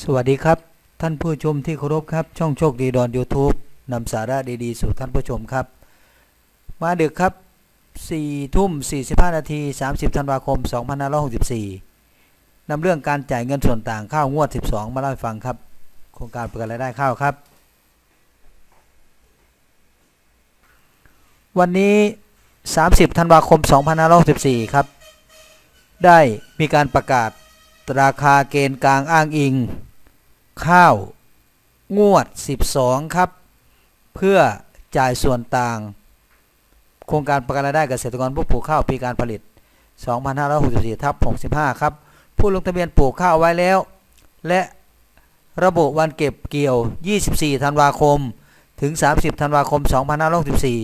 สวัสดีครับ ท่านผู้ชมที่เคารพครับ ช่องโชคดีดอน YouTube นำสาระดีๆ สู่ท่านผู้ชมครับ มาดึกครับ4ทุ่ม 45 นาที 30 ธันวาคม 2564นำเรื่องการจ่ายเงินส่วนต่างข้าวงวด 12 มาเล่าให้ฟังครับ โครงการประกันรายได้ข้าวครับ วันนี้ 30 ธันวาคม 2564 ครับ ได้มีการประกาศ ราคาเกณฑ์กลางอ้างอิง ข้าวงวด 12 ครับ เพื่อจ่ายส่วนต่าง โครงการประกันรายได้เกษตรกรผู้ปลูกข้าวปีการผลิต 2564ทับ65 ครับ ผู้ลงทะเบียนปลูกข้าวไว้แล้ว และระบุวันเก็บเกี่ยว 24 ธันวาคม ถึง 30 ธันวาคม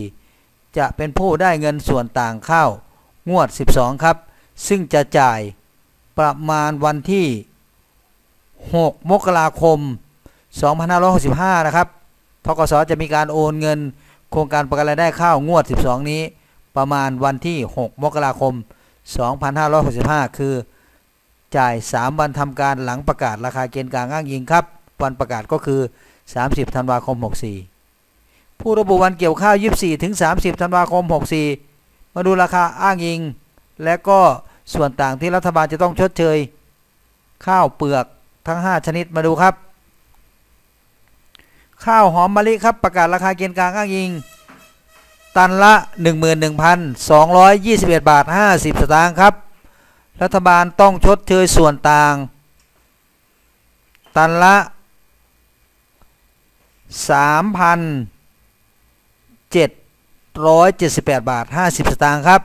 2564 จะเป็นผู้ได้เงินส่วนต่างข้าวงวด 12 ครับ ซึ่งจะจ่าย ประมาณวันที่ 6 มกราคม 2565 นะครับทกสจะมีการโอนเงิน โครงการประกันรายได้ข้าวงวด 12 นี้ ประมาณวันที่ 6 มกราคม 2565 คือจ่าย 3 วันทำการหลังประกาศราคาเกณฑ์กลางอ้างอิงครับ วันประกาศก็คือ 30 ธันวาคม 64 ผู้ระบุวันเกี่ยวข้าว 24 ถึง 30 ธันวาคม 64 มาดูราคาอ้างอิง และก็ ส่วนต่างที่รัฐบาลจะต้องชดเชย ข้าวเปลือกทั้ง 5 ชนิดมาดูครับ ข้าวหอมมะลิครับประกาศราคาเกณฑ์กลางอ้างอิง ตันละ 11,221 บาท 50 สตางค์ครับ รัฐบาลต้องชดเชยส่วนต่าง ตันละ 3,778 บาท 50 สตางค์ครับ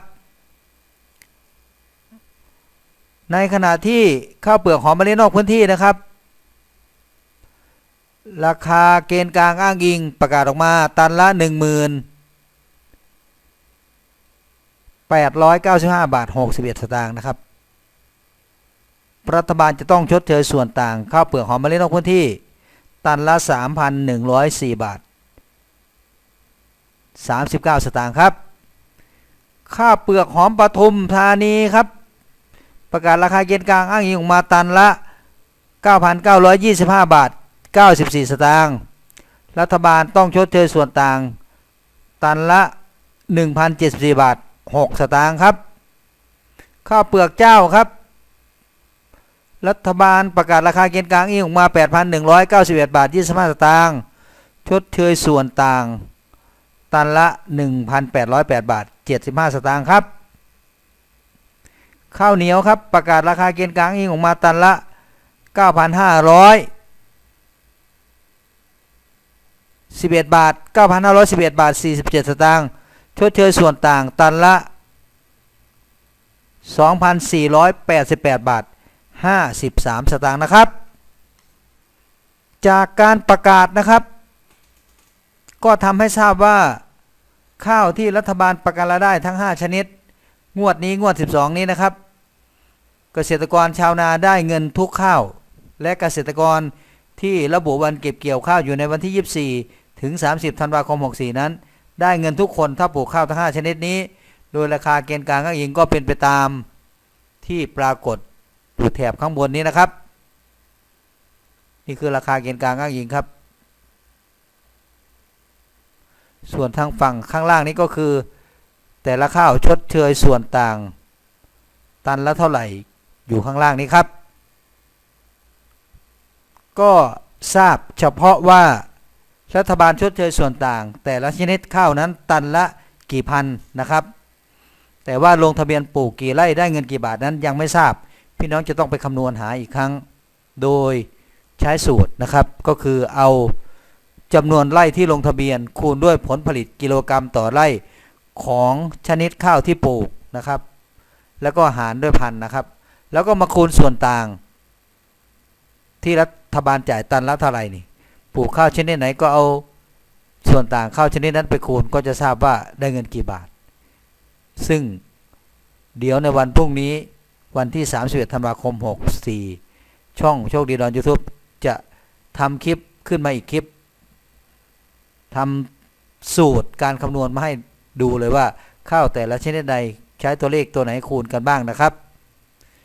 ในขณะที่ข้าวเปลือกหอมมะลินอกพื้นที่นะครับ ราคาเกณฑ์กลางอ้างอิงประกาศออกมาตันละ 1 895 บาท 61 สตางค์นะครับ รัฐบาลจะต้องชดเชยส่วนต่างข้าวเปลือกหอมมะลินอกพื้นที่ ตันละ 3,104 บาท 39 สตางค์ครับ ข้าวเปลือกหอมปทุมธานีครับ ประกาศราคาเกณฑ์กลางอ้างอิงออกมาตันละ 9,925 บาท 94 สตางค์รัฐบาลต้องชดเชยส่วนต่าง ตันละ 1,074 บาท 6 สตางค์ครับ ข้าวเปลือกเจ้าครับ รัฐบาลประกาศราคาเกณฑ์กลางอ้างอิงออกมา 8,191 บาท 25 สตางค์ชดเชยส่วนต่าง ตันละ 1,808 บาท 75 สตางค์ครับ ข้าวเหนียวครับประกาศราคาเกณฑ์กลางอิงออกมาตันละ 9,500 11 บาท 9,511 บาท 47 สตางค์ชดเชยส่วนต่างตันละ 2,488 บาท 53 สตางค์นะครับ จากการประกาศนะครับ ก็ทำให้ทราบว่า ข้าวที่รัฐบาลประกันรายได้ทั้ง 5 ชนิด งวดนี้งวด 12 นี้นะครับ เกษตรกรชาวนาได้เงินทุกข้าว และเกษตรกรที่ระบุวันเก็บเกี่ยวข้าวอยู่ในวันที่ 24 ถึง 30 ธันวาคม 64 นั้น ได้เงินทุกคนถ้าปลูกข้าวทั้ง 5 ชนิดนี้ โดยราคาเกณฑ์กลางอ้างอิงก็เป็นไปตามที่ปรากฏอยู่แถบข้างบนนี้นะครับ นี่คือราคาเกณฑ์กลางอ้างอิงครับ ส่วนทางฝั่งข้างล่างนี้ก็คือ แต่ละข้าวชดเชยส่วนต่าง ตันละเท่าไหร่ อยู่ข้างล่างนี้ครับ ก็ทราบเฉพาะว่ารัฐบาลชดเชยส่วนต่าง แต่ละชนิดข้าวนั้นตันละกี่พันนะครับ แต่ว่าลงทะเบียนปลูกกี่ไร่ได้เงินกี่บาทนั้นยังไม่ทราบ พี่น้องจะต้องไปคำนวณหาอีกครั้ง โดยใช้สูตรนะครับ ก็คือเอาจำนวนไร่ที่ลงทะเบียนคูณด้วยผลผลิตกิโลกรรัมต่อไร่ของชนิดข้าวที่ปลูกนะครับ แล้วก็หารด้วยพันนะครับ แล้วก็มาคูณส่วนต่าง ที่รัฐบาลจ่ายตันละเท่าไหร่นี่ปลูกข้าวชนิดไหนก็เอาส่วนต่างข้าวชนิดนั้นไปคูณก็จะทราบว่าได้เงินกี่บาท ซึ่งเดี๋ยวในวันพรุ่งนี้วันที่ 31ธันวาคม 64 ช่องโชคดีดอนยูทูบจะทำคลิปขึ้นมาอีกคลิปทำสูตรการคำนวณมาให้ดูเลยว่าข้าวแต่ละชนิดใดใช้ตัวเลขตัวไหนคูณกันบ้างนะครับ